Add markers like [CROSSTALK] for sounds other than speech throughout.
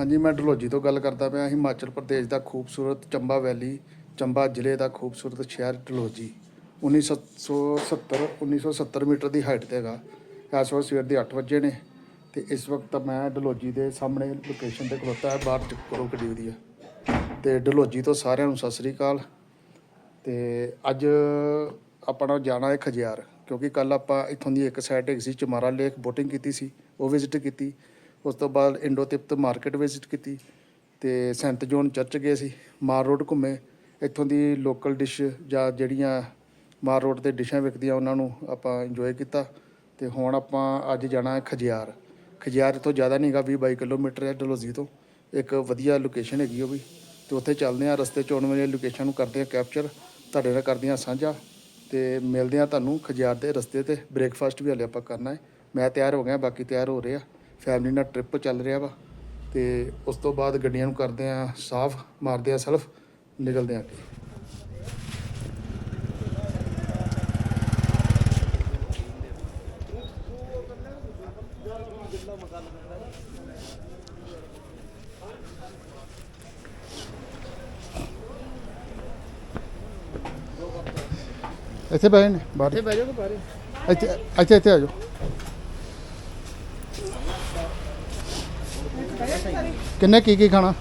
ਹਾਂਜੀ, ਮੈਂ ਡਲਹੌਜੀ ਤੋਂ ਗੱਲ ਕਰਦਾ ਪਿਆ। ਹਿਮਾਚਲ ਪ੍ਰਦੇਸ਼ ਦਾ ਖੂਬਸੂਰਤ ਚੰਬਾ ਵੈਲੀ, ਚੰਬਾ ਜ਼ਿਲ੍ਹੇ ਦਾ ਖੂਬਸੂਰਤ ਸ਼ਹਿਰ ਡਲਹੌਜੀ 1970 1970 ਮੀਟਰ ਦੀ ਹਾਈਟ ਤੇ ਹੈਗਾ। ਇਸ ਵਕਤ ਸਵੇਰ ਦੇ 8 ਵਜੇ ਨੇ ਤੇ ਇਸ ਵਕਤ ਮੈਂ ਡਲਹੌਜੀ ਦੇ ਸਾਹਮਣੇ ਲੋਕੇਸ਼ਨ ਤੇ ਖਲੋਤਾ ਹੈ, ਬਾਹਰ ਚ ਕਰੋ ਦੀ ਵਧੀਆ ਤੇ ਡਲਹੌਜੀ ਤੋਂ ਸਾਰਿਆਂ ਨੂੰ ਸਤਿ ਸ੍ਰੀ ਅਕਾਲ। ਤੇ ਅੱਜ ਆਪਣਾ ਜਾਣਾ ਹੈ ਖਜਿਆਰ, ਕਿਉਂਕਿ ਕੱਲ ਆਪਾਂ ਇੱਥੋਂ ਦੀ ਇੱਕ ਸਾਈਡ ਹੈਗੀ ਸੀ, ਚਮਾਰਾ ਲੇਕ ਬੋਟਿੰਗ ਕੀਤੀ ਸੀ, ਉਹ ਵਿਜ਼ਿਟ ਕੀਤੀ। ਉਸ ਤੋਂ ਬਾਅਦ ਇੰਡੋ ਤਿਪਤ ਮਾਰਕੀਟ ਵਿਜ਼ਿਟ ਕੀਤੀ ਤੇ ਸੈਂਟ ਜੋਨ ਚਰਚ ਗਏ ਸੀ ਮਾਰ ਰੋਡ ਘੁੰਮੇ। ਇੱਥੋਂ ਦੀ ਲੋਕਲ ਡਿਸ਼ ਜਾਂ ਜਿਹੜੀਆਂ ਮਾਰ ਰੋਡ ਤੇ ਡਿਸ਼ਾਂ ਵਿਕਦੀਆਂ, ਉਹਨਾਂ ਨੂੰ ਆਪਾਂ ਇੰਜੋਏ ਕੀਤਾ। ਤੇ ਹੁਣ ਆਪਾਂ ਅੱਜ ਜਾਣਾ ਹੈ ਖਜਿਆਰ। ਖਜਿਆਰ ਤੋਂ ਜ਼ਿਆਦਾ ਨਹੀਂ ਹੈਗਾ 20 22 ਕਿਲੋਮੀਟਰ ਹੈ ਡਲਹੌਜ਼ੀ ਤੋਂ। ਇੱਕ ਵਧੀਆ ਲੋਕੇਸ਼ਨ ਹੈਗੀ ਉਹ ਵੀ। ਤੇ ਉੱਥੇ ਚੱਲਦੇ ਆ ਰਸਤੇ 'ਚ ਆਉਣ ਵਾਲੀ ਲੋਕੇਸ਼ਨ ਨੂੰ ਕਰਦੇ ਆ ਕੈਪਚਰ ਤੁਹਾਡੇ ਨਾਲ ਕਰਦੇ ਆ ਸਾਂਝਾ। ਤੇ ਮਿਲਦੇ ਆ ਤੁਹਾਨੂੰ ਖਜਿਆਰ ਦੇ ਰਸਤੇ ਤੇ। ਬ੍ਰੇਕਫਾਸਟ ਵੀ ਹਲੇ ਆਪਾਂ ਕਰਨਾ ਹੈ। ਮੈਂ ਤਿਆਰ ਹੋ ਗਿਆ, ਬਾਕੀ ਤਿਆਰ ਹੋ ਰਹੇ ਆ। ਫੈਮਿਲੀ ਨਾਲ ਟ੍ਰਿਪ ਚੱਲ ਰਿਹਾ ਵਾ ਤੇ ਉਸ ਤੋਂ ਬਾਅਦ ਗੱਡੀਆਂ ਨੂੰ ਕਰਦੇ ਆ ਸਾਫ਼ ਮਾਰਦੇ ਆ ਸਲਫ ਨਿਕਲਦੇ ਆ ਅੱਗੇ। ਇੱਥੇ ਬੈਠੇ ਨੇ ਬਾਹਰ। ਇੱਥੇ ਬਹਿ ਜਾਓ ਬਾਹਰ? ਇੱਥੇ ਇੱਥੇ ਇੱਥੇ ਆ ਜਾਓ। ਕਿੰਨੇ ਕੀ ਕੀ ਖਾਣਾ?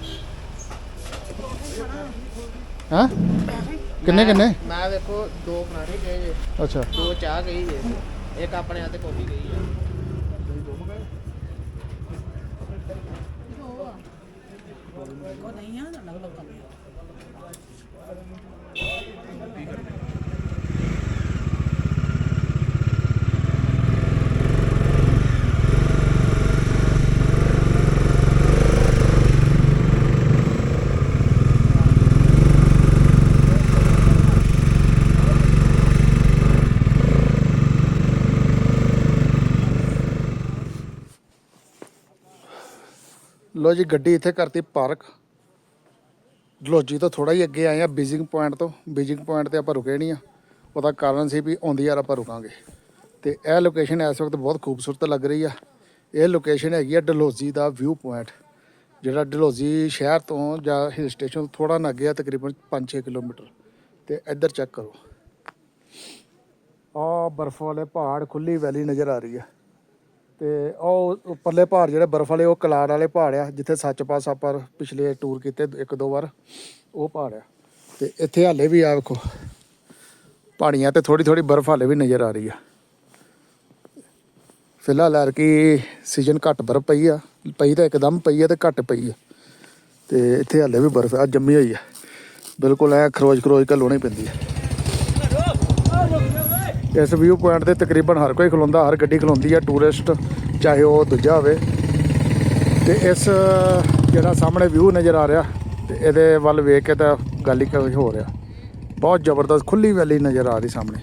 ਹਾਂ? ਕਿੰਨੇ ਕਿੰਨੇ? ਮੈਂ ਵੇਖੋ ਦੋ ਪਰਾਂਠੇ ਕਹੇ ਜੇ। ਅੱਛਾ। ਦੋ ਚਾਹ ਕਹੀ ਜੇ। ਇੱਕ ਆਪਣੇ ਹੱਥੇ ਕੌਫੀ ਕਹੀ ਜੇ। ਲੋ ਜੀ, ਗੱਡੀ ਇੱਥੇ ਕਰਤੀ ਪਾਰਕ। ਡਲਹੌਜੀ ਤੋਂ ਥੋੜਾ ਹੀ ਅੱਗੇ ਆਏ ਆ, ਬੀਜਿੰਗ ਪੁਆਇੰਟ ਤੋਂ। ਬੀਜਿੰਗ ਪੁਆਇੰਟ ਤੇ ਆਪਾਂ ਰੁਕੇ ਨਹੀਂ ਆ। ਉਹਦਾ ਕਾਰਨ ਸੀ ਵੀ ਆਉਂਦੀ ਯਾਰ ਆਪਾਂ ਰੁਕਾਂਗੇ। ਤੇ ਇਹ ਲੋਕੇਸ਼ਨ ਇਸ ਵਕਤ ਬਹੁਤ ਖੂਬਸੂਰਤ ਲੱਗ ਰਹੀ ਆ। ਇਹ ਲੋਕੇਸ਼ਨ ਹੈਗੀ ਆ ਡਲਹੌਜੀ ਦਾ ਵਿਊ ਪੁਆਇੰਟ, ਜਿਹੜਾ ਡਲਹੌਜੀ ਸ਼ਹਿਰ ਤੋਂ ਜਾਂ ਹਿਲ ਸਟੇਸ਼ਨ ਤੋਂ ਥੋੜਾ ਨਾ ਅੱਗੇ ਆ, ਤਕਰੀਬਨ 5-6 ਕਿਲੋਮੀਟਰ। ਤੇ ਇੱਧਰ ਚੈੱਕ ਕਰੋ। ਆ ਬਰਫ਼ ਵਾਲੇ ਪਹਾੜ ਖੁੱਲੀ ਵੈਲੀ ਨਜ਼ਰ ਆ ਰਹੀ ਆ। ਤੇ ਉਹ ਉੱਪਰਲੇ ਪਹਾੜ ਜਿਹੜੇ ਬਰਫ਼ ਵਾਲੇ, ਉਹ ਕਲਾੜ ਵਾਲੇ ਪਹਾੜ ਆ, ਜਿੱਥੇ ਸੱਚ ਪਾਸ ਆਪਾਂ ਪਿਛਲੇ ਟੂਰ ਕੀਤੇ ਇੱਕ ਦੋ ਵਾਰ, ਉਹ ਪਹਾੜ ਆ। ਤੇ ਇੱਥੇ ਹਾਲੇ ਵੀ ਆ ਵੇਖੋ, ਪਹਾੜੀਆਂ ਤੇ ਥੋੜੀ ਥੋੜੀ ਬਰਫ਼ ਹਾਲੇ ਵੀ ਨਜ਼ਰ ਆ ਰਹੀ ਆ। ਫਿਲਹਾਲ ਯਾਰ ਕਿ ਸੀਜ਼ਨ ਘੱਟ ਬਰਫ਼ ਪਈ ਆ, ਪਈ ਤਾਂ ਇੱਕਦਮ ਪਈ ਆ ਤੇ ਘੱਟ ਪਈ ਆ। ਤੇ ਇੱਥੇ ਹਾਲੇ ਵੀ ਬਰਫ਼ ਆ, ਜੰਮੀ ਹੋਈ ਆ। ਬਿਲਕੁਲ ਐ ਖਰੋਜ ਖਰੋਜ ਕੇ ਲਾਉਣੀ ਪੈਂਦੀ। ਆ ਇਸ ਵਿਊ ਪੁਆਇੰਟ ਤੇ ਤਕਰੀਬਨ ਹਰ ਕੋਈ ਖਲੋਂਦਾ, ਹਰ ਗੱਡੀ ਖਲੋਂਦੀ ਆ ਟੂਰਿਸਟ ਚਾਹੇ ਉਹ ਦੂਜਾ ਹੋਵੇ। ਤੇ ਇਸ, ਜਿਹੜਾ ਸਾਹਮਣੇ ਵਿਊ ਨਜ਼ਰ ਆ ਰਿਹਾ, ਤੇ ਇਹਦੇ ਵੱਲ ਵੇਖ ਕੇ ਤਾਂ ਗੱਲ ਹੀ ਕੁਝ ਹੋ ਰਿਹਾ। ਬਹੁਤ ਜ਼ਬਰਦਸਤ ਖੁੱਲੀ ਵੈਲੀ ਨਜ਼ਰ ਆ ਰਹੀ ਸਾਹਮਣੇ।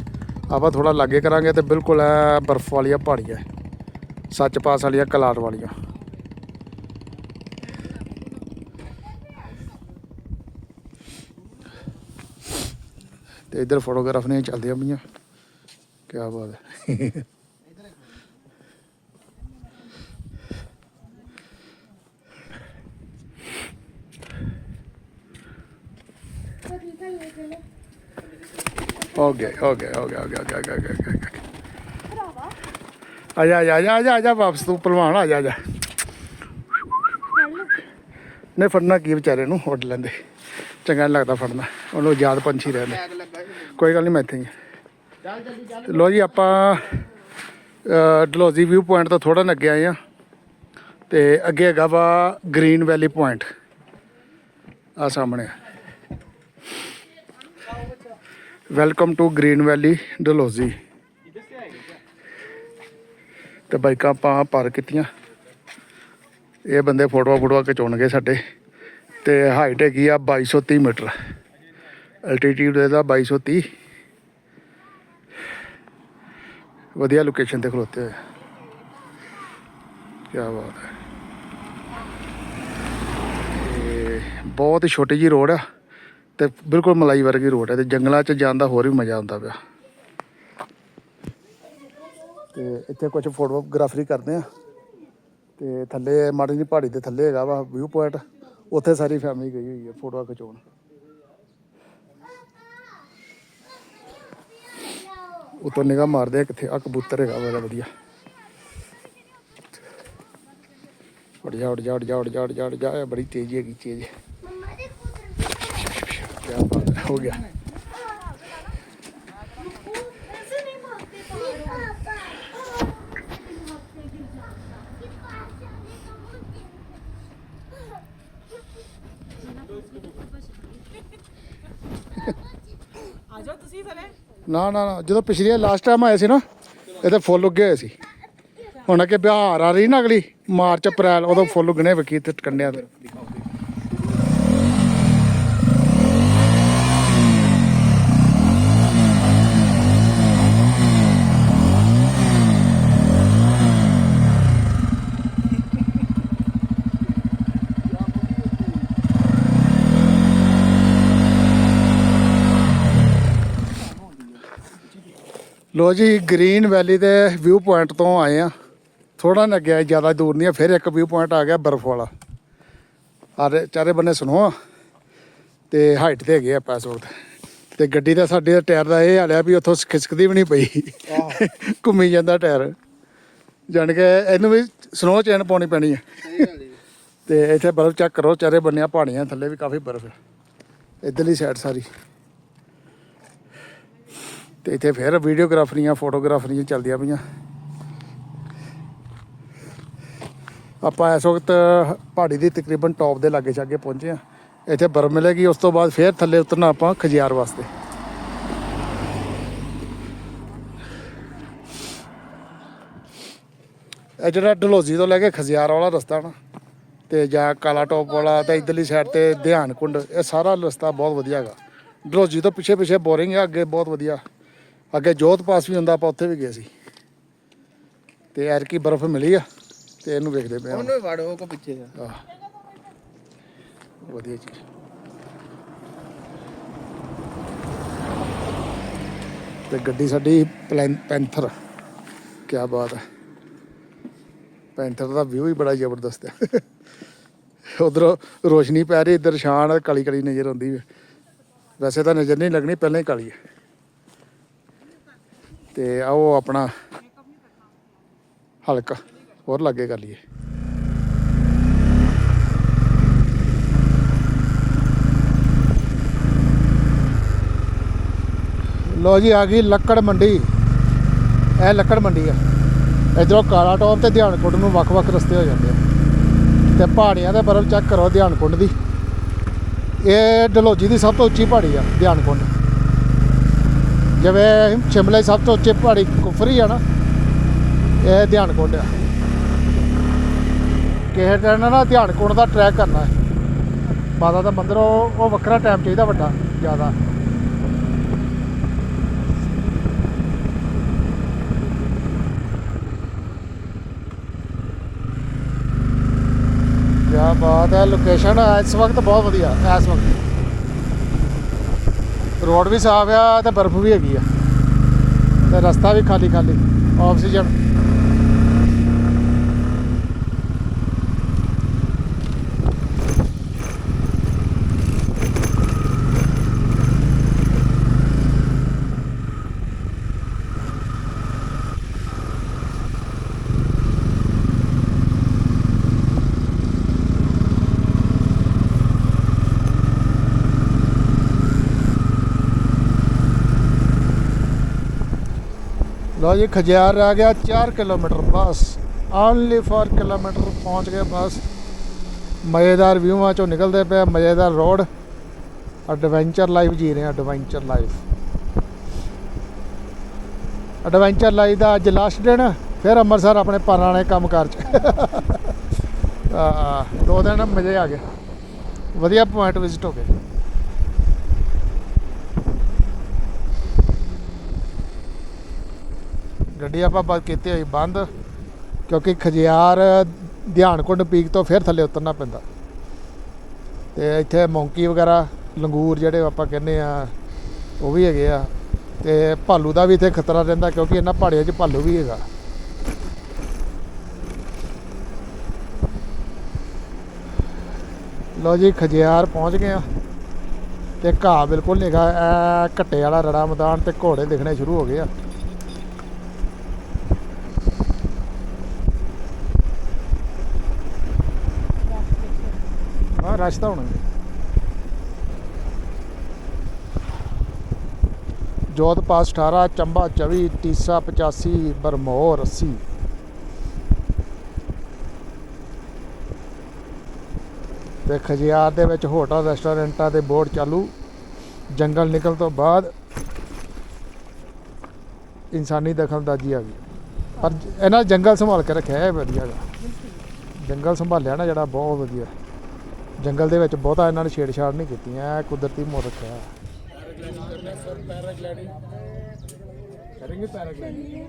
ਆਪਾਂ ਥੋੜਾ ਲਾਗੇ ਕਰਾਂਗੇ ਤੇ ਬਿਲਕੁਲ ਐ ਬਰਫ਼ ਵਾਲੀਆਂ ਪਹਾੜੀਆਂ। ਸੱਚ ਪਾਸ ਵਾਲੀਆਂ ਕਲਾਰ ਵਾਲੀਆਂ। ਤੇ ਇਧਰ ਫੋਟੋਗ੍ਰਾਫ ਨੇ ਚੱਲਦੀਆਂ ਪਈਆਂ। ਕੀ ਬਾਤ ਹੈ। ਹੋ ਗਿਆ ਹੋ ਗਿਆ ਹੋ ਗਿਆ ਹੋ ਗਿਆ ਹੋ ਗਿਆ, ਹੋ ਗਿਆ, ਆ ਜਾ ਆ ਜਾ ਆ ਜਾ, ਵਾਪਸ ਤੂੰ ਪਹਿਲਵਾਨ ਆ ਜਾ ਜਾ। ਨਹੀਂ ਫੜਨਾ ਕੀ ਵਿਚਾਰੇ ਨੂੰ ਉੱਡ ਲੈਂਦੇ। ਚੰਗਾ ਨੀ ਲੱਗਦਾ ਫੜਨਾ ਉਹਨੂੰ ਯਾਦ ਪੰਛੀ ਰਹਿੰਦੇ। ਕੋਈ ਗੱਲ ਨਹੀਂ ਮੈਂ ਇੱਥੇ ਹੀ ਲੋ ਜੀ ਆਪਾਂ ਅ, ਡਲਹੌਜ਼ੀ ਵਿਊ ਪੁਆਇੰਟ ਤੋਂ ਥੋੜਾ ਅੱਗੇ ਆਏ ਆ ਤੇ ਅੱਗੇ ਹੈਗਾ ਵਾ ਗ੍ਰੀਨ ਵੈਲੀ ਪੁਆਇੰਟ। ਆ ਸਾਹਮਣੇ welcome to green valley Dalhousie. ਤੇ ਬਾਈਕਾਂ ਆਪਾਂ ਪਾਰਕ ਕੀਤੀਆਂ। ਇਹ ਬੰਦੇ ਫੋਟੋਆਂ ਫੋਟੋਆਂ ਖਿਚਾਉਣਗੇ ਸਾਡੇ। ਤੇ ਹਾਈਟ ਹੈਗੀ ਆ 2230 ਮੀਟਰ। ਅਲਟੀਟਿਊਡ ਇਹਦਾ 2230 ਵਧੀਆ ਲੋਕੇਸ਼ਨ ਤੇ ਖਲੋਤੇ ਹੋਏ। ਕੀ ਬਾਤ ਹੈ। ਬਹੁਤ ਹੀ ਛੋਟੀ ਜੀ ਰੋਡ ਆ ਤੇ ਬਿਲਕੁਲ ਮਲਾਈ ਵਰਗੀ ਰੋਡ ਹੈ ਤੇ ਜੰਗਲਾਂ 'ਚ ਜਾਣ ਦਾ ਹੋਰ ਵੀ ਮਜ਼ਾ ਆਉਂਦਾ ਪਿਆ। ਤੇ ਇੱਥੇ ਕੁਝ ਫੋਟੋਗ੍ਰਾਫਰੀ ਕਰਦੇ ਆ। ਤੇ ਥੱਲੇ ਮਾੜੀ ਜੀ ਪਹਾੜੀ ਦੇ ਥੱਲੇ ਹੈਗਾ ਵਾ ਵਿਊ ਪੁਆਇੰਟ ਉੱਥੇ ਸਾਰੀ ਫੈਮਿਲੀ ਗਈ ਹੋਈ ਹੈ ਫੋਟੋਆਂ ਖਿਚਾਉਣ। ਉਤੋਂ ਨਿਗਾਹ ਮਾਰਦੇ ਆ ਕਿੱਥੇ ਆ ਕਬੂਤਰ ਹੈਗਾ ਬੜਾ ਵਧੀਆ। ਉੜ ਜਾ ਉੜ ਜਾ ਉੜ ਜਾ ਉੜ ਜਾ ਉੜ ਜਾ ਉੜ ਜਾ ਬੜੀ ਤੇਜ਼ੀ ਹੈਗੀ ਚੀਜ਼। ਕਿਆ ਬਾਤ ਹੋ ਗਿਆ। ਆ ਜਾਓ ਤੁਸੀਂ ਥਲੇ ਨਾ ਨਾ ਨਾ, ਜਦੋਂ ਪਿਛਲੀ ਲਾਸਟ ਟਾਈਮ ਆਏ ਸੀ ਨਾ ਇਹਦੇ ਫੁੱਲ ਉੱਗੇ ਹੋਏ ਸੀ। ਹੁਣ ਅੱਗੇ ਬਿਹਾਰ ਆ ਰਹੀ ਨਾ ਅਗਲੀ, ਮਾਰਚ, ਅਪ੍ਰੈਲ, ਉਦੋਂ ਫੁੱਲ ਉੱਗਣੇ ਵਕੀ ਤੇ ਕੰਡਿਆਂ ਤੇ। ਲੋ ਜੀ ਗ੍ਰੀਨ ਵੈਲੀ ਦੇ ਵਿਊ ਪੁਆਇੰਟ ਤੋਂ ਆਏ ਆ ਥੋੜਾ ਨਾ ਗਿਆ ਜ਼ਿਆਦਾ ਦੂਰ ਨਹੀਂ ਆ ਫਿਰ ਇੱਕ ਵਿਊ ਪੁਆਇੰਟ ਆ ਗਿਆ ਬਰਫ਼ ਵਾਲਾ। ਆਰੇ ਚਾਰੇ ਬੰਨੇ ਸੁਣੋ ਤੇ ਹਾਈਟ ਤੇ ਹੈਗੇ ਆ ਪਾਸਵਰਡ ਤੇ ਗੱਡੀ ਦਾ ਸਾਡੇ ਦਾ ਟਾਇਰ ਦਾ ਇਹ ਹਾਲਿਆ ਵੀ ਉੱਥੋਂ ਖਿਸਕਦੀ ਵੀ ਨਹੀਂ ਪਈ। ਘੁੰਮੀ ਜਾਂਦਾ ਟਾਇਰ। ਜਾਣ ਕੇ ਇਹਨੂੰ ਵੀ ਸਨੋ ਚੈਨ ਪਾਉਣੀ ਪੈਣੀ ਹੈ ਤੇ ਇੱਥੇ ਬਰਫ਼ ਚੈੱਕ ਕਰੋ ਚਾਰੇ ਬੰਨਿਆਂ ਪਹਾੜੀਆਂ ਥੱਲੇ ਵੀ ਕਾਫੀ ਬਰਫ਼ ਹੈ ਇੱਧਰਲੀ ਸਾਈਡ ਸਾਰੀ। ਤੇ ਇੱਥੇ ਫਿਰ ਵੀਡੀਓਗ੍ਰਾਫਰੀਆਂ, ਫੋਟੋਗ੍ਰਾਫਰੀਆਂ ਚੱਲਦੀਆਂ ਪਈਆਂ। ਆਪਾਂ ਇਸ ਵਕਤ ਪਹਾੜੀ ਦੀ ਤਕਰੀਬਨ ਟੌਪ ਦੇ ਲਾਗੇ ਛਾਗੇ ਪਹੁੰਚੇ ਆ ਇੱਥੇ ਬਰਫ਼ ਮਿਲੇਗੀ, ਉਸ ਤੋਂ ਬਾਅਦ ਫਿਰ ਥੱਲੇ ਉਤਰਨਾ ਆਪਾਂ ਖਜਿਆਰ ਵਾਸਤੇ। ਇਹ ਜਿਹੜਾ ਡਲਹੌਜ਼ੀ ਤੋਂ ਲੈ ਕੇ ਖਜਿਆਰ ਵਾਲਾ ਰਸਤਾ ਨਾ, ਤੇ ਜਾਂ ਕਾਲਾ ਟੋਪ ਵਾਲਾ ਤੇ ਇਧਰਲੀ ਸਾਈਡ ਤੇ ਧਿਆਨ ਕੁੰਡ ਇਹ ਸਾਰਾ ਰਸਤਾ ਬਹੁਤ ਵਧੀਆ ਹੈਗਾ। ਡਲਹੌਜ਼ੀ ਤੋਂ ਪਿੱਛੇ ਪਿੱਛੇ ਬੋਰਿੰਗ ਹੈ ਅੱਗੇ ਬਹੁਤ ਵਧੀਆ। ਅੱਗੇ ਜੋਧ ਪਾਸ ਵੀ ਹੁੰਦਾ ਆਪਾਂ ਉੱਥੇ ਵੀ ਗਏ ਸੀ। ਤੇ ਐਰਕੀ ਬਰਫ਼ ਮਿਲੀ ਆ ਤੇ ਇਹਨੂੰ ਵੇਖਦੇ ਪਏ ਆ। ਉਹਨੂੰ ਵੜੋ ਕੋ ਪਿੱਛੇ ਦਾ ਆਹ। ਵਧੀਆ ਚੀਜ਼। ਤੇ ਗੱਡੀ ਸਾਡੀ ਪਲੈਨ- ਪੈਂਥਰ। ਕੀ ਬਾਤ ਹੈ ਪੈਂਥਰ ਦਾ ਵਿਊ ਹੀ ਬੜਾ ਜ਼ਬਰਦਸਤ ਹੈ ਉਧਰ ਰੋਸ਼ਨੀ ਪੈ ਰਹੀ ਇੱਧਰ ਸ਼ਾਨ ਕਾਲੀ ਕਾਲੀ ਨਜ਼ਰ ਆਉਂਦੀ ਹੈ ਵੈਸੇ ਤਾਂ ਨਜ਼ਰ ਨਹੀਂ ਲੱਗਣੀ ਪਹਿਲਾਂ ਹੀ ਕਾਲੀ ਹੈ ਤੇ ਆਓ ਆਪਣਾ ਹਲਕਾ, ਹੋਰ ਲੱਗੇ ਕਰ ਲਈਏ। ਲੋ ਜੀ, ਆ ਗਈ ਲੱਕੜ ਮੰਡੀ। ਇਹ ਲੱਕੜ ਮੰਡੀ ਆ। ਇਧਰੋਂ ਕਾਲਾ ਟੌਪ ਤੇ ਧਿਆਨਕੁੰਡ ਨੂੰ ਵੱਖ-ਵੱਖ ਰਸਤੇ ਹੋ ਜਾਂਦੇ ਆ। ਤੇ ਪਹਾੜੀਆਂ ਦੇ ਬਰਫ਼ ਚੈੱਕ ਕਰੋ ਧਿਆਨਕੁੰਡ ਦੀ। ਇਹ ਡਲਹੌਜੀ ਦੀ ਸਭ ਤੋਂ ਉੱਚੀ ਪਹਾੜੀ ਆ ਧਿਆਨਕੁੰਡ ਜਿਵੇਂ ਸ਼ਿਮਲੇ ਸਭ ਤੋਂ ਉੱਚੇ ਪਹਾੜੀ ਕੁਫਰੀ ਆ ਨਾ, ਇਹ ਧਿਆਨਕੁੰਡ ਆ। ਕਿਸੇ ਟਾਈਮ ਨਾ ਧਿਆਨਕੁੰਡ ਦਾ ਟਰੈਕ ਕਰਨਾ ਹੈ। ਮਾਤਾ ਦਾ ਮੰਦਰ, ਉਹ ਉਹ ਵੱਖਰਾ ਟਾਈਮ ਚਾਹੀਦਾ ਵੱਡਾ, ਜ਼ਿਆਦਾ। ਕਿਆ ਬਾਤ ਹੈ ਲੋਕੇਸ਼ਨ ਇਸ ਵਕਤ ਬਹੁਤ ਵਧੀਆ, ਇਸ ਵਕਤ। ਰੋਡ ਵੀ ਸਾਫ਼ ਆ ਤੇ ਬਰਫ਼ ਵੀ ਹੈਗੀ ਆ। ਤੇ ਰਸਤਾ ਵੀ ਖਾਲੀ ਖਾਲੀ ਆਕਸੀਜਨ ਲੋ ਜੀ, ਖਜਿਆਰ ਰਹਿ ਗਿਆ 4 ਕਿਲੋਮੀਟਰ, ਬਸ। ਓਨਲੀ 4 ਕਿਲੋਮੀਟਰ ਪਹੁੰਚ ਗਏ, ਬਸ। ਮਜ਼ੇਦਾਰ ਵਿਊਆਂ ਚੋਂ ਨਿਕਲਦੇ ਪਏ, ਮਜ਼ੇਦਾਰ ਰੋਡ ਐਡਵੈਂਚਰ ਲਾਈਫ ਜੀ ਰਹੇ ਐਡਵੈਂਚਰ ਲਾਈਫ ਐਡਵੈਂਚਰ ਲਾਈਫ ਦਾ ਅੱਜ ਲਾਸਟ ਦਿਨ, ਫਿਰ ਅੰਮ੍ਰਿਤਸਰ ਆਪਣੇ ਪੁਰਾਣੇ ਕੰਮਕਾਰ ਚ। [LAUGHS] ਆ ਦੋ ਦਿਨ ਮਜ਼ੇ ਆ ਗਏ। ਵਧੀਆ ਪੁਆਇੰਟ ਵਿਜ਼ਿਟ ਹੋ ਗਏ। ਢਾਡੀਆਂ ਭਾਬਾ ਕੀਤੇ ਹੋਈ ਬੰਦ, ਕਿਉਂਕਿ ਖਜਿਆਰ ਧਿਆਨਕੁੰਡ ਪੀਕ ਤੋਂ ਫਿਰ ਥੱਲੇ ਉਤਰਨਾ ਪੈਂਦਾ। ਤੇ ਇੱਥੇ ਮੌਂਕੀ ਵਗੈਰਾ, ਲੰਗੂਰ ਜਿਹੜੇ ਆਪਾਂ ਕਹਿੰਦੇ ਆ, ਉਹ ਵੀ ਹੈਗੇ ਆ। ਤੇ ਭਾਲੂ ਦਾ ਵੀ ਇੱਥੇ ਖਤਰਾ ਰਹਿੰਦਾ, ਕਿਉਂਕਿ ਇਹਨਾਂ ਪਹਾੜੀਆਂ 'ਚ ਭਾਲੂ ਵੀ ਹੈਗਾ। ਲੋ ਜੀ, ਖਜਿਆਰ ਪਹੁੰਚ ਗਏ ਆ। ਤੇ ਘਾਹ ਬਿਲਕੁਲ ਨਿਗਾ ਘੱਟੇ ਵਾਲਾ ਰੜਾ ਮੈਦਾਨ ਤੇ ਘੋੜੇ ਦਿਖਣੇ ਸ਼ੁਰੂ ਹੋ ਗਏ ਆ। ਹਾਂ ਰਸ਼ ਤਾਂ ਹੋਣਾ ਹੀ। ਜੋਧ ਪਾਸ 18 ਚੰਬਾ 24 ਟੀਸਾ 85 ਬਰਮੋਰ 80 ਤੇ ਖਜਿਆਰ ਦੇ ਵਿੱਚ ਹੋਟਲ, ਰੈਸਟੋਰੈਂਟਾਂ ਦੇ ਬੋਰਡ ਚਾਲੂ। ਜੰਗਲ ਨਿਕਲ ਤੋਂ ਬਾਅਦ ਇਨਸਾਨੀ ਦਖਲਅੰਦਾਜ਼ੀ ਆ ਗਈ। ਪਰ ਜ- ਇਹਨਾਂ ਜੰਗਲ ਸੰਭਾਲ ਕੇ ਰੱਖਿਆ ਹੈ ਵਧੀਆ ਗਾ। ਜੰਗਲ ਸੰਭਾਲਿਆ ਨਾ ਜਿਹੜਾ, ਬਹੁਤ ਵਧੀਆ। ਜੰਗਲ ਦੇ ਵਿੱਚ ਬਹੁਤਾ ਇਹਨਾਂ ਨੇ ਛੇੜਛਾੜ ਨਹੀਂ ਕੀਤੀ ਐ ਕੁਦਰਤੀ ਮੋੜ ਰੱਖਿਆ। ਹੈ ਕਰਾਂਗੇ ਪੈਰਾਗਲਾਈਡਿੰਗ?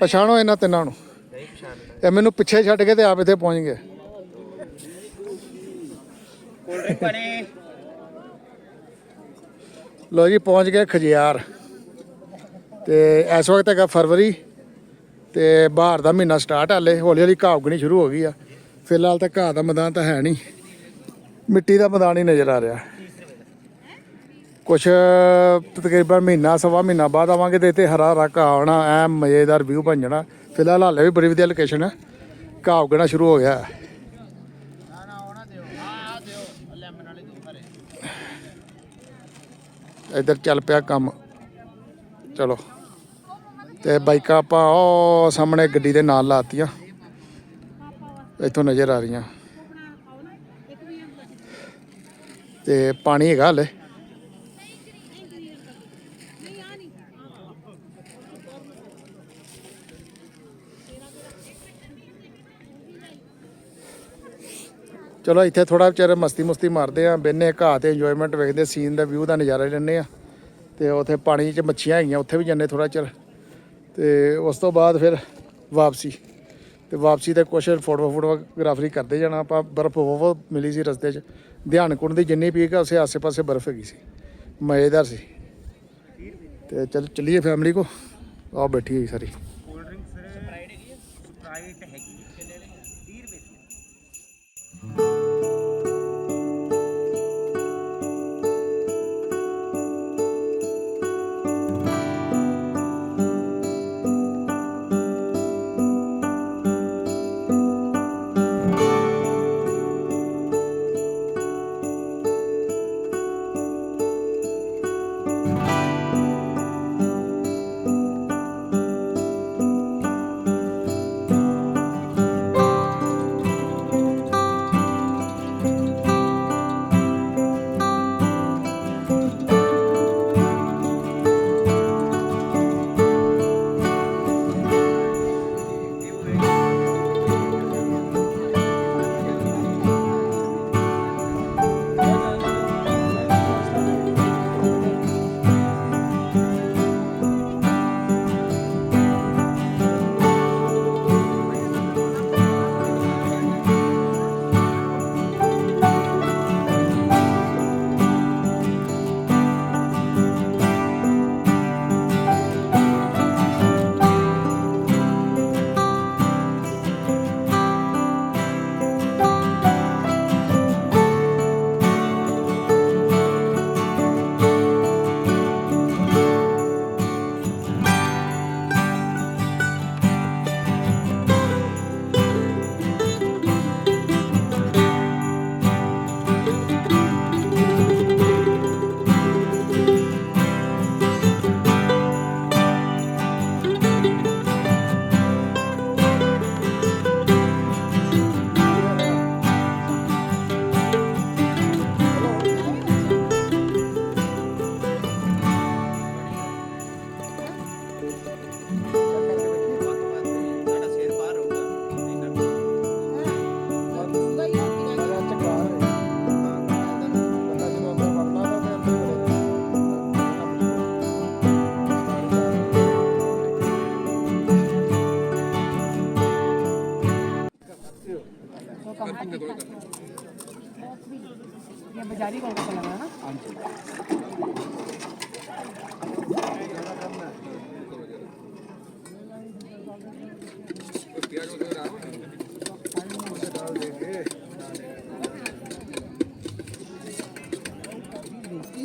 ਪਛਾਣੋ ਇਹਨਾਂ ਤਿੰਨਾਂ ਨੂੰ। ਨਹੀਂ ਪਛਾਣਦਾ ਇਹ ਮੈਨੂੰ ਪਿੱਛੇ ਛੱਡ ਕੇ ਤੇ ਆਪ ਇੱਥੇ ਪਹੁੰਚ ਗਏ। ਕੋਲ ਡਰਿੰਕ ਪਾਣੀ ਲੋ ਜੀ, ਪਹੁੰਚ ਗਏ ਖਜਿਆਰ। ਤੇ ਇਸ ਵਕਤ ਹੈਗਾ ਫਰਵਰੀ ਤੇ ਬਾਹਰ ਦਾ ਮਹੀਨਾ ਸਟਾਰਟ ਹਾਲੇ। ਹੌਲੀ ਹੌਲੀ ਘਾਹ ਉੱਗਣੀ ਸ਼ੁਰੂ ਹੋ ਗਈ ਆ। ਫਿਲਹਾਲ ਤਾਂ ਘਾਹ ਦਾ ਮੈਦਾਨ ਤਾਂ ਹੈ ਨਹੀਂ। ਮਿੱਟੀ ਦਾ ਮੈਦਾਨ ਹੀ ਨਜ਼ਰ ਆ ਰਿਹਾ। ਕੁਛ ਤਕਰੀਬਨ ਮਹੀਨਾ, ਸਵਾ ਮਹੀਨਾ ਬਾਅਦ ਆਵਾਂਗੇ ਤੇ ਇੱਥੇ ਹਰਾ ਹਰਾ ਘਾਹ ਆਉਣਾ, ਐ ਮਜ਼ੇਦਾਰ ਵਿਊ ਬਣ ਜਾਣਾ। ਫਿਲਹਾਲ ਹਾਲੇ ਵੀ ਬੜੀ ਵਧੀਆ ਲੋਕੇਸ਼ਨ ਹੈ ਘਾਹ ਉੱਗਣਾ ਸ਼ੁਰੂ ਹੋ ਗਿਆ ਹੈ। ਨਾ ਨਾ ਉਹਨਾਂ ਦਿਓ ਆ ਦਿਓ ਲੈਮਨ ਵਾਲੇ ਦਿਓ ਹਰੇ ਇੱਧਰ ਚੱਲ ਪਿਆ ਕੰਮ। ਚਲੋ। ਤੇ ਬਾਈਕਾਂ ਆਪਾਂ ਉਹ ਸਾਹਮਣੇ ਗੱਡੀ ਦੇ ਨਾਲ ਲਾਤੀਆਂ। ਇੱਥੋਂ ਨਜ਼ਰ ਆ ਰਹੀਆਂ। ਤੇ ਪਾਣੀ ਹੈਗਾ ਹਲੇ। ਚਲੋ ਇੱਥੇ ਥੋੜਾ ਚਿਰ ਮਸਤੀ ਮੁਸਤੀ ਮਾਰਦੇ ਆ ਬੈਨੇ ਘਾਹ ਤੇ ਇੰਜੋਇਮੈਂਟ ਵੇਖਦੇ ਸੀਨ ਦਾ ਵਿਊ ਦਾ ਨਜ਼ਾਰਾ ਲੈਂਦੇ ਆ। ਤੇ ਉੱਥੇ ਪਾਣੀ 'ਚ ਮੱਛੀਆਂ ਹੈਗੀਆਂ, ਉੱਥੇ ਵੀ ਜਾਂਦੇ ਥੋੜਾ ਚਿਰ। ਤੇ ਉਸ ਤੋਂ ਬਾਅਦ ਫਿਰ ਵਾਪਸੀ। ਤੇ ਵਾਪਸੀ ਤੇ ਕੁਛ ਫੋਟੋ ਫੋਟੋਗ੍ਰਾਫਰੀ ਕਰਦੇ ਜਾਣਾ, ਆਪਾਂ ਬਰਫ਼ ਬਹੁਤ ਮਿਲੀ ਸੀ ਰਸਤੇ 'ਚ। ਧਿਆਨਕੁੰਡ ਦੀ ਜਿੰਨੀ ਪੀਕ ਆ ਉਸੇ ਆਸੇ-ਪਾਸੇ ਬਰਫ਼ ਹੈਗੀ ਸੀ। ਮਜ਼ੇਦਾਰ ਸੀ। ਤੇ ਚੱਲ, ਚੱਲੀਏ ਫੈਮਿਲੀ ਕੋ। ਆ ਬੈਠੀ ਹੋਈ ਸਾਰੀ।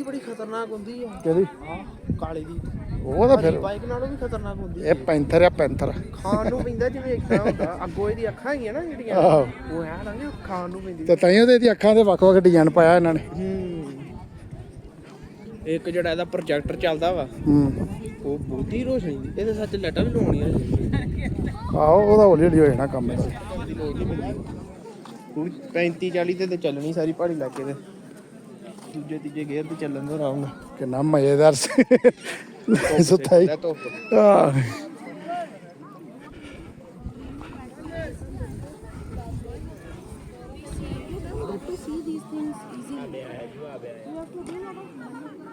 ਕੀ ਬੜੀ ਖਤਰਨਾਕ ਹੁੰਦੀ ਆ। ਕਿਹਦੀ? ਕਾਲੀ ਦੀ। ਉਹ ਤਾਂ ਫਿਰ ਬਾਈਕ ਨਾਲੋਂ ਵੀ ਖਤਰਨਾਕ ਹੁੰਦੀ ਇਹ ਪੈਂਥਰ ਆ ਪੈਂਥਰ। ਖਾਣ ਨੂੰ ਪੈਂਦਾ ਜਿਵੇਂ ਇਦਾਂ ਹੁੰਦਾ। ਅੱਗੋਂ ਇਹਦੀ ਅੱਖਾਂ ਹੀ ਆ ਨਾ ਜਿਹੜੀਆਂ। ਉਹ ਹੈ ਨਾ ਖਾਣ ਨੂੰ ਪੈਂਦੀ। ਤੇ ਤੇ ਇਹਦੀ ਅੱਖਾਂ ਦੇ ਵੱਖ-ਵੱਖ ਡਿਜ਼ਾਈਨ ਪਾਇਆ ਇਹਨਾਂ ਨੇ। ਹੂੰ। ਇੱਕ ਜਿਹੜਾ ਇਹਦਾ ਪ੍ਰੋਜੈਕਟਰ ਚੱਲਦਾ ਵਾ ਹੂੰ। ਉਹ ਬਹੁਤੀ ਰੋਸ਼ਨੀ ਦੀ। ਇਹਦੇ ਸੱਚ ਲਾਈਟਾਂ ਵੀ ਲਾਉਣੀਆਂ ਆਹੋ ਉਹਦਾ ਹੌਲੀ ਹੌਲੀ ਹੋ ਜਾਣਾ ਕੰਮ। ਇਹਦਾ ਹੁਣ 35 40 ਤੇ ਤੇ ਚੱਲਣੀ ਸਾਰੀ ਪਹਾੜੀ ਇਲਾਕੇ ਤੇ। ਦੂਜੇ ਤੀਜੇ ਗੇਅਰ ਤੇ ਚੱਲਣ ਦਾ ਆਰਾਮ ਨਾਲ ਕਿੰਨਾ ਮਜ਼ੇਦਾਰ ਸੀ ਸੁੱਥਾਈ ਲੈ ਧੁੱਪ ਆਹ to see these things easily. You have to do a lot of manual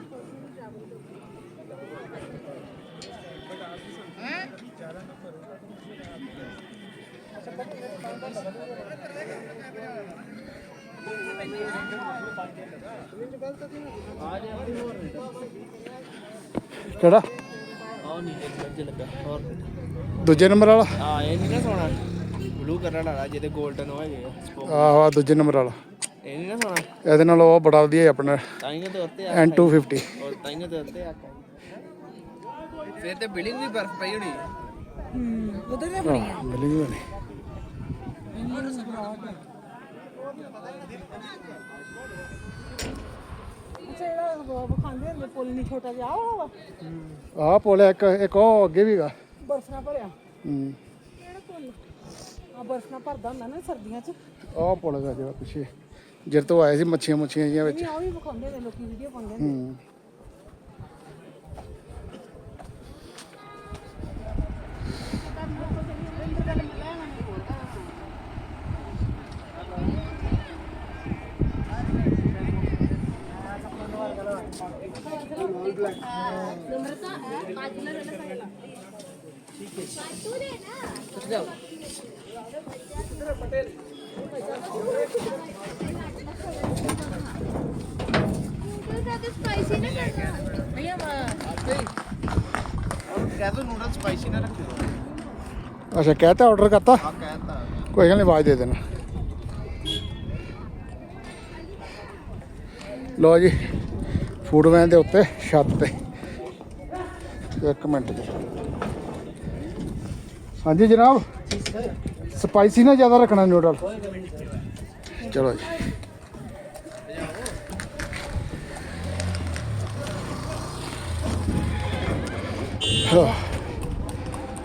ਕਿਹੜਾ? ਆਹ ਨਹੀਂ ਜੇ ਲੱਗਾ ਹੋਰ। ਦੂਜੇ ਨੰਬਰ ਵਾਲਾ? ਹਾਂ ਇਹ ਨਹੀਂ ਨਾ ਸੋਣਾ ਬਲੂ ਕਰਨ ਵਾਲਾ ਜਿਹਦੇ 골ਡਨ ਹੋਏ ਗਏ ਆਹੋ ਆ ਦੂਜੇ ਨੰਬਰ ਵਾਲਾ। ਇਹ ਨਹੀਂ ਨਾ ਸੋਣਾ ਇਹਦੇ ਨਾਲ ਉਹ ਬੜਾ ਵਧੀਆ ਹੈ ਆਪਣਾ। ਤਾਈਆਂ ਤੇ ਉੱਤੇ ਆ N250 ਤਾਈਆਂ ਤੇ ਉੱਤੇ ਆ ਫਿਰ ਤੇ ਬਿਲਿੰਗ ਵੀ ਬਰਫ ਪਈ ਹੋਣੀ। ਹੂੰ ਉਧਰ ਵੀ ਬਣੀ ਬਿਲਿੰਗ ਹੋਣੀ ਆ ਪੁਲ ਇੱਕ ਇੱਕ ਉਹ ਅੱਗੇ ਵੀ ਹੈਗਾ। ਬਰਫ ਭਰਿਆ। ਹੂੰ। ਕਿਹੜਾ ਪੁਲ? ਆ ਬਰਫ ਭਰਦਾ ਹੁੰਦਾ ਨਾ ਸਰਦੀਆਂ 'ਚ। ਆ ਪੁਲ ਹੈਗਾ ਜਿਹੜਾ ਪਿੱਛੇ ਜਿਹੜੇ ਤੋਂ ਆਏ ਸੀ ਮੱਛੀਆਂ ਮੁੱਛੀਆਂ ਜੀਆਂ ਵਿੱਚ। ਆ ਵੀ ਵਿਖਾਉਂਦੇ ਨੇ ਲੋਕੀ ਵੀਡੀਓ ਪਾਉਂਦੇ ਨੂਡਲ ਸਪਾਈਸੀ ਨਾ ਰੱਖਿਓ ਅੱਛਾ ਕਹਿਤਾ ਆਰਡਰ ਕਰਤਾ ਆ ਕਹਿਤਾ ਕੋਈ ਗੱਲ ਨਹੀਂ ਆਵਾਜ਼ ਦੇ ਦੇਣਾ। ਲੋ ਜੀ। ਫੂਡ ਵੈਨ ਦੇ ਉੱਤੇ ਛੱਤ ਤੇ। ਇੱਕ ਮਿੰਟ ਜੀ। ਹਾਂਜੀ ਜਨਾਬ? ਸਪਾਈਸੀ ਨਾ ਜ਼ਿਆਦਾ ਰੱਖਣਾ ਨੂਡਲ ਚਲੋ ਜੀ।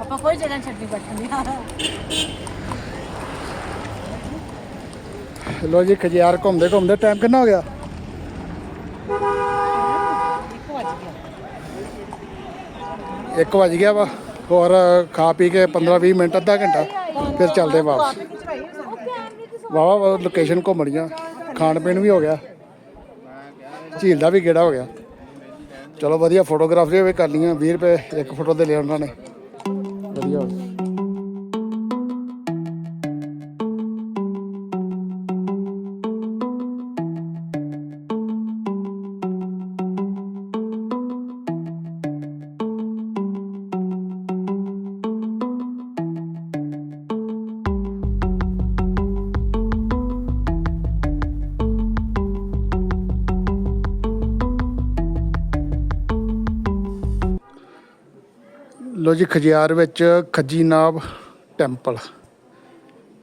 ਆਪਾਂ ਕੋਈ ਜਗ੍ਹਾ ਛੱਡੀ ਬੈਠਣ ਦੀ। ਲੋ ਜੀ ਖਜਿਆਰ ਘੁੰਮਦੇ ਘੁੰਮਦੇ ਟਾਈਮ ਕਿੰਨਾ ਹੋ ਗਿਆ ਇੱਕ ਵੱਜ ਗਿਆ 1 ਵਜ ਗਿਆ ਵਾ, ਹੋਰ ਖਾ ਪੀ ਕੇ 15 20 ਮਿੰਟ, ਅੱਧਾ ਘੰਟਾ, ਫਿਰ ਚੱਲਦੇ ਵਾਪਸ। ਵਾਵਾ ਲੋਕੇਸ਼ਨ ਘੁੰਮਣੀਆਂ ਖਾਣ ਪੀਣ ਵੀ ਹੋ ਗਿਆ। ਝੀਲ ਦਾ ਵੀ ਗੇੜਾ ਹੋ ਗਿਆ। ਚਲੋ ਵਧੀਆ ਫੋਟੋਗ੍ਰਾਫਰੀ ਵੀ ਕਰ ਲਈਆਂ 20 ਰੁਪਏ ਇੱਕ ਫੋਟੋ ਦੇ ਲਿਆ ਉਹਨਾਂ ਨੇ। ਵਧੀਆ। ਹੋ ਜੀ, ਖਜਿਆਰ ਵਿੱਚ ਖੱਜੀ ਨਾਬ ਟੈਂਪਲ।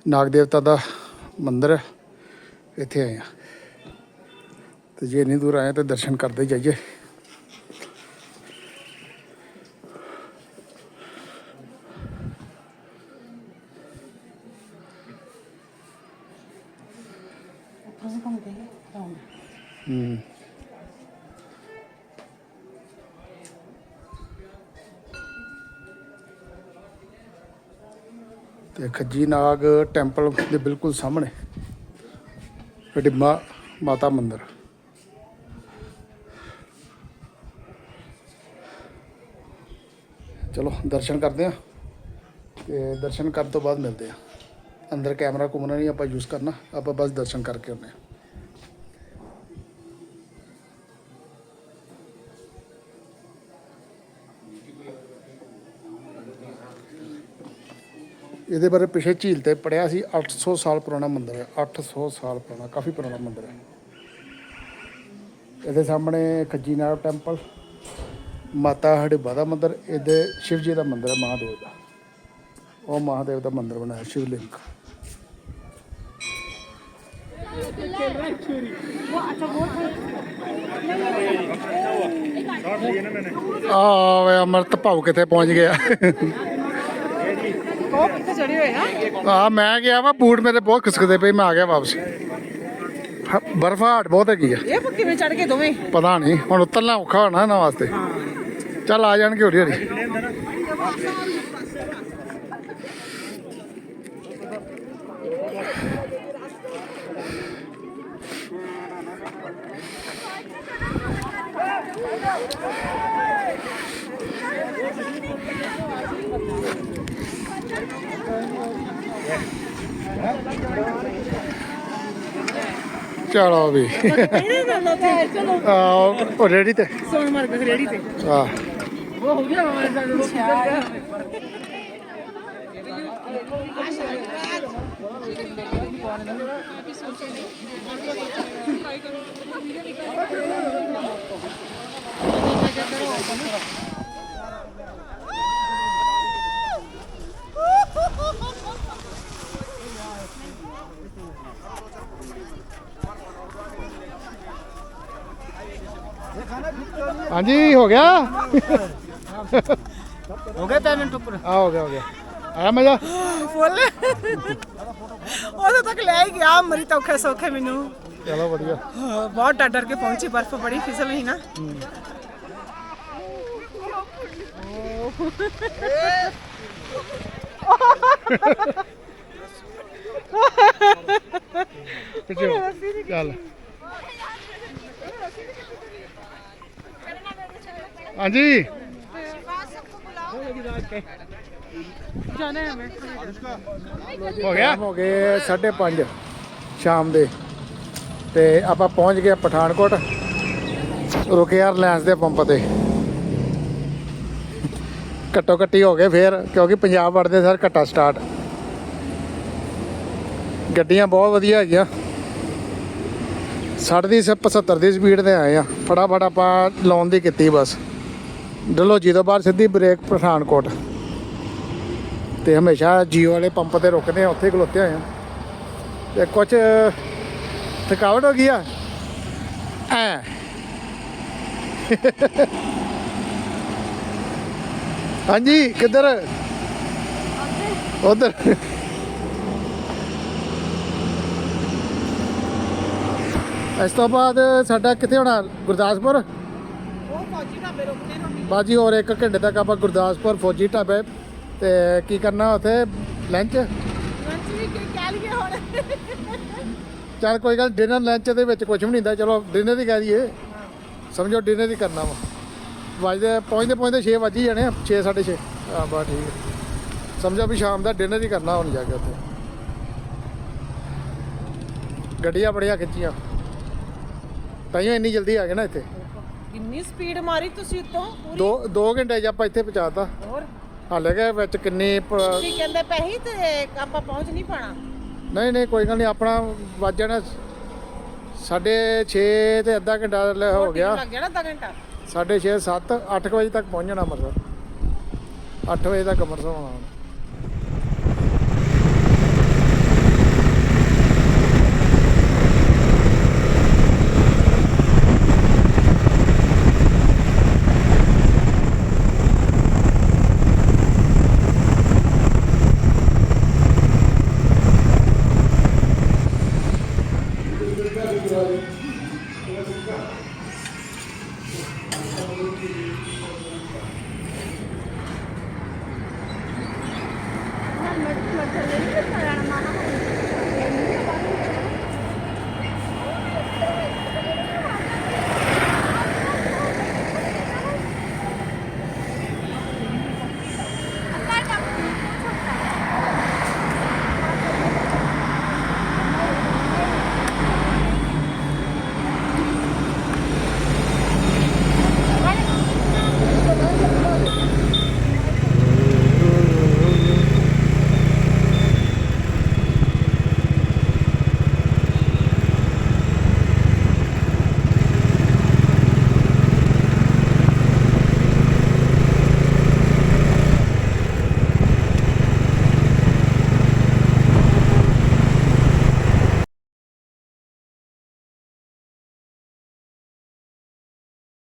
ਨਾਗ ਦੇਵਤਾ ਦਾ ਮੰਦਿਰ ਹੈ ਇੱਥੇ ਆਏ ਆ ਤੇ ਜੇ ਇੰਨੀ ਦੂਰ ਆਏ ਤਾਂ ਦਰਸ਼ਨ ਕਰਦੇ ਜਾਈਏ। ਤੇ ਖੱਜੀ ਨਾਗ ਟੈਂਪਲ ਦੇ ਬਿਲਕੁਲ ਸਾਹਮਣੇ। ਡਿੰਮਾ ਮਾਤਾ ਮੰਦਿਰ। ਚਲੋ, ਦਰਸ਼ਨ ਕਰਦੇ ਆ ਤੇ ਦਰਸ਼ਨ ਕਰਨ ਤੋਂ ਬਾਅਦ ਮਿਲਦੇ ਆ ਅੰਦਰ ਕੈਮਰਾ ਕੁਮਰਾ ਨਹੀਂ ਆਪਾਂ ਯੂਜ਼ ਕਰਨਾ, ਆਪਾਂ ਬਸ ਦਰਸ਼ਨ ਕਰਕੇ ਆਉਂਦੇ ਹਾਂ। ਇਹਦੇ ਬਾਰੇ ਪਿਛੇ ਝੀਲ ਤੇ ਪੜਿਆ ਸੀ 800 ਸਾਲ ਪੁਰਾਣਾ ਮੰਦਿਰ ਹੈ 800 ਸਾਲ ਪੁਰਾਣਾ, ਕਾਫੀ ਪੁਰਾਣਾ ਮੰਦਿਰ ਹੈ। ਇਹਦੇ ਸਾਹਮਣੇ ਖੱਜੀ ਨਾਰਾਇਣ ਟੈਂਪਲ, ਮਾਤਾ ਹੜਿਬਾ ਦਾ ਮੰਦਿਰ, ਇਹਦੇ ਸ਼ਿਵ ਜੀ ਦਾ ਮੰਦਿਰ ਹੈ, ਮਹਾਦੇਵ ਦਾ। ਉਹ ਮਹਾਦੇਵ ਦਾ ਮੰਦਿਰ ਬਣਾਇਆ, ਸ਼ਿਵਲਿੰਗ। ਆ ਵੇ ਅਮਰਤ, ਭਾਉ ਕਿੱਥੇ ਪਹੁੰਚ ਗਿਆ? ਉਹ ਕਿੱਥੇ ਚੜੇ ਹੋਏ ਨਾ ਆ ਮੈਂ ਗਿਆ ਵਾ ਬੂਟ ਮੇਰੇ ਬਹੁਤ ਖਿਸਕਦੇ ਪਏ ਮੈਂ ਆ ਗਿਆ ਵਾਪਸ। ਬਰਫਾਟ ਬਹੁਤ ਹੈਗੀ ਆ। ਇਹ ਕਿਵੇਂ ਚੜ ਕੇ ਦੋਵੇਂ? ਪਤਾ ਨਹੀਂ ਹੁਣ ਉਤਰਨਾ ਔਖਾ ਹੋਣਾ ਇਹਨਾਂ ਵਾਸਤੇ। ਚੱਲ ਆ ਜਾਣਗੇ ਹੌਲੀ ਹੌਲੀ। ਚਲੋ ਵੀ। ਚਲੋ ਰੈਡੀ ਤੇ ਸੋਨ ਮਾਰ ਕੇ ਤੇ। ਆ ਉਹ ਹੋ ਗਿਆ ਹਮਾਰੇ ਸਾथ ਹਾਂਜੀ ਹੋ ਗਿਆ? ਹੋ ਗਿਆ ਪੈਮੈਂਟ ਉੱਪਰ? ਆ ਹੋ ਗਿਆ ਹੋ ਗਿਆ। ਆਇਆ ਮਜ਼ਾ? ਫੁੱਲ ਉਦੋਂ ਤੱਕ ਲੈ ਹੀ ਗਿਆ ਮਰੀ ਤਾਂ ਔਖੇ ਸੌਖੇ ਮੈਨੂੰ। ਚਲੋ ਵਧੀਆ। ਹਾਂ, ਬਹੁਤ ਡਰ ਡਰ ਕੇ ਪਹੁੰਚੀ ਬਰਫ਼ ਬੜੀ ਫਿਸਲ ਰਹੀ ਨਾ। ਪਿੱਛੇ ਹੋ। ਚੱਲ। ਹਾਂਜੀ। ਹੈ ਮੈਂ। ਹੋ ਗਿਆ? ਹੋ ਗਏ 5:30 ਸ਼ਾਮ ਦੇ। ਤੇ ਆਪਾਂ ਪਹੁੰਚ ਗਏ ਪਠਾਨਕੋਟ ਰੁਕੇ ਯਾਰ ਲੈਂਸ ਦੇ ਪੰਪ ਤੇ। ਘੱਟੋ ਘੱਟੀ ਹੋ ਗਏ ਫੇਰ ਕਿਉਂਕਿ ਪੰਜਾਬ ਵੜਦੇ ਸਰ ਘੱਟਾ ਸਟਾਰਟ। ਗੱਡੀਆਂ ਬਹੁਤ ਵਧੀਆ ਹੈਗੀਆਂ। 60 ਦੀ ਸ- 75 ਦੀ ਸਪੀਡ ਤੇ ਆਏ ਆ। ਫਟਾਫਟ ਆਪਾਂ ਲਾਉਣ ਦੀ ਕੀਤੀ ਬਸ। ਡਲਹੌਜੀ ਤੋਂ ਬਾਅਦ ਸਿੱਧੀ ਬ੍ਰੇਕ ਪਠਾਨਕੋਟ। ਤੇ ਹਮੇਸ਼ਾ ਜੀਓ ਵਾਲੇ ਪੰਪ ਤੇ ਰੁਕਦੇ ਆ, ਉੱਥੇ ਖਲੋਤੇ ਹੋਏ ਆ। ਤੇ ਕੁਝ ਥਕਾਵਟ ਹੋ ਗਈ ਆ? ਐ। ਹਾਂਜੀ, ਕਿੱਧਰ? ਉਧਰ। ਇਸ ਤੋਂ ਬਾਅਦ ਸਾਡਾ ਕਿੱਥੇ ਹੋਣਾ? ਗੁਰਦਾਸਪੁਰ? ਢਾਬੇ ਰੁਕਦੇ ਰੋਟੀ ਬਾਜੀ ਹੋਰ ਇੱਕ ਘੰਟੇ ਤੱਕ ਆਪਾਂ ਗੁਰਦਾਸਪੁਰ ਫੌਜੀ ਢਾਬੇ ਤੇ ਕੀ ਕਰਨਾ ਉੱਥੇ? ਲੰਚ? ਲੰਚ ਵੀ ਕੀ ਕਹਿ ਲਈਏ ਹੁਣ? ਚੱਲ ਕੋਈ ਗੱਲ ਡਿਨਰ ਲੰਚ ਦੇ ਵਿੱਚ ਕੁਝ ਵੀ ਨਹੀਂ ਹੁੰਦਾ ਚਲੋ ਡਿਨਰ ਹੀ ਕਹਿ ਦਈਏ। ਸਮਝੋ ਡਿਨਰ ਹੀ ਕਰਨਾ ਵਾ। ਵੱਜਦੇ ਪਹੁੰਚਦੇ ਪਹੁੰਚਦੇ 6 ਵੱਜ ਹੀ ਜਾਣੇ 6 6:30 ਆ ਬਾ ਠੀਕ ਹੈ ਸਮਝੋ ਵੀ ਸ਼ਾਮ ਦਾ ਡਿਨਰ ਹੀ ਕਰਨਾ ਹੁਣ ਜਾ ਕੇ ਉੱਥੇ। ਗੱਡੀਆਂ ਬੜੀਆਂ ਖਿੱਚੀਆਂ। ਤਾਈਓ ਇੰਨੀ ਜਲਦੀ ਆ ਗਏ ਨਾ ਇੱਥੇ। ਕਿੰਨੀ ਸਪੀਡ ਮਾਰੀ ਤੁਸੀਂ ਉੱਤੋਂ? ਪੂਰੀ? ਦੋ ਦੋ ਘੰਟੇ 'ਚ ਆਪਾਂ ਇੱਥੇ ਪਹੁੰਚਾਤਾ। ਹੋਰ? ਹਾਲੇ ਕਿ ਵਿੱਚ ਕਿੰਨੀ ਪ- ਤੁਸੀਂ ਕਹਿੰਦੇ ਪਈ ਤੇ ਆਪਾਂ ਪਹੁੰਚ ਨਹੀਂ ਪਾਣਾ। ਨਹੀਂ ਨਹੀਂ ਕੋਈ ਗੱਲ ਨਹੀਂ ਆਪਣਾ ਵੱਜ ਜਾਣਾ ਸਾਢੇ 6 ਤੇ ਅੱਧਾ ਘੰਟਾ ਲੈ ਹੋ ਗਿਆ। ਲੱਗ ਗਿਆ ਨਾ ਅੱਧਾ ਘੰਟਾ? ਸਾਢੇ 6 7 8 ਵਜੇ ਤੱਕ ਪਹੁੰਚਣਾ ਮਤਲਬ 8 ਵਜੇ ਤੱਕ ਅੰਮ੍ਰਿਤਸਰ ਹੋਣਾ